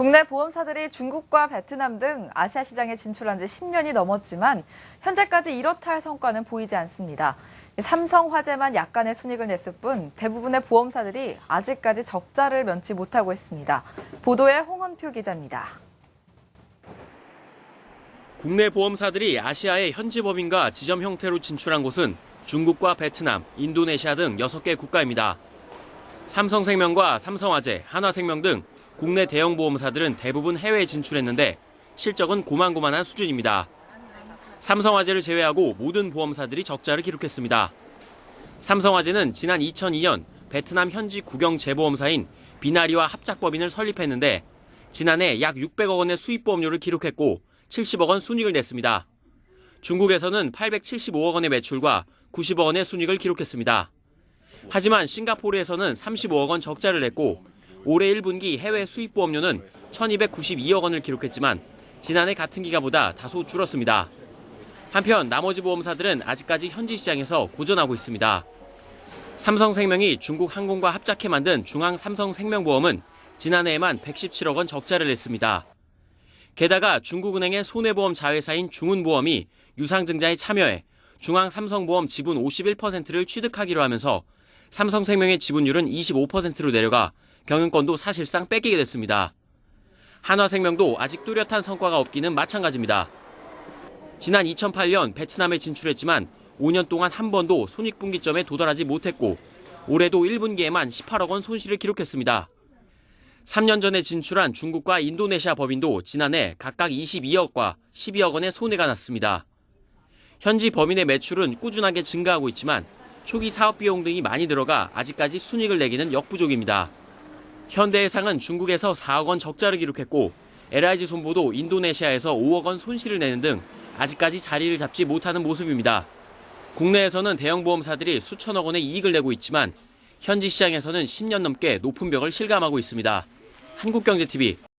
국내 보험사들이 중국과 베트남 등 아시아 시장에 진출한 지 10년이 넘었지만 현재까지 이렇다 할 성과는 보이지 않습니다. 삼성화재만 약간의 순익을 냈을 뿐 대부분의 보험사들이 아직까지 적자를 면치 못하고 있습니다. 보도에 홍원표 기자입니다. 국내 보험사들이 아시아의 현지 법인과 지점 형태로 진출한 곳은 중국과 베트남, 인도네시아 등 6개 국가입니다. 삼성생명과 삼성화재, 한화생명 등 국내 대형 보험사들은 대부분 해외에 진출했는데 실적은 고만고만한 수준입니다. 삼성화재를 제외하고 모든 보험사들이 적자를 기록했습니다. 삼성화재는 지난 2002년 베트남 현지 국영 재보험사인 비나리와 합작법인을 설립했는데 지난해 약 600억 원의 수입 보험료를 기록했고 70억 원 순익을 냈습니다. 중국에서는 875억 원의 매출과 90억 원의 순익을 기록했습니다. 하지만 싱가포르에서는 35억 원 적자를 냈고 올해 1분기 해외 수입 보험료는 1292억 원을 기록했지만 지난해 같은 기간보다 다소 줄었습니다. 한편 나머지 보험사들은 아직까지 현지 시장에서 고전하고 있습니다. 삼성생명이 중국 항공과 합작해 만든 중앙 삼성생명보험은 지난해에만 117억 원 적자를 냈습니다. 게다가 중국은행의 손해보험 자회사인 중훈보험이 유상증자에 참여해 중앙 삼성보험 지분 51%를 취득하기로 하면서 삼성생명의 지분율은 25%로 내려가 경영권도 사실상 뺏기게 됐습니다. 한화생명도 아직 뚜렷한 성과가 없기는 마찬가지입니다. 지난 2008년 베트남에 진출했지만 5년 동안 한 번도 손익분기점에 도달하지 못했고 올해도 1분기에만 18억 원 손실을 기록했습니다. 3년 전에 진출한 중국과 인도네시아 법인도 지난해 각각 22억과 12억 원의 손해가 났습니다. 현지 법인의 매출은 꾸준하게 증가하고 있지만 초기 사업 비용 등이 많이 들어가 아직까지 순익을 내기는 역부족입니다. 현대해상은 중국에서 4억 원 적자를 기록했고 LIG 손보도 인도네시아에서 5억 원 손실을 내는 등 아직까지 자리를 잡지 못하는 모습입니다. 국내에서는 대형 보험사들이 수천억 원의 이익을 내고 있지만 현지 시장에서는 10년 넘게 높은 벽을 실감하고 있습니다. 한국경제TV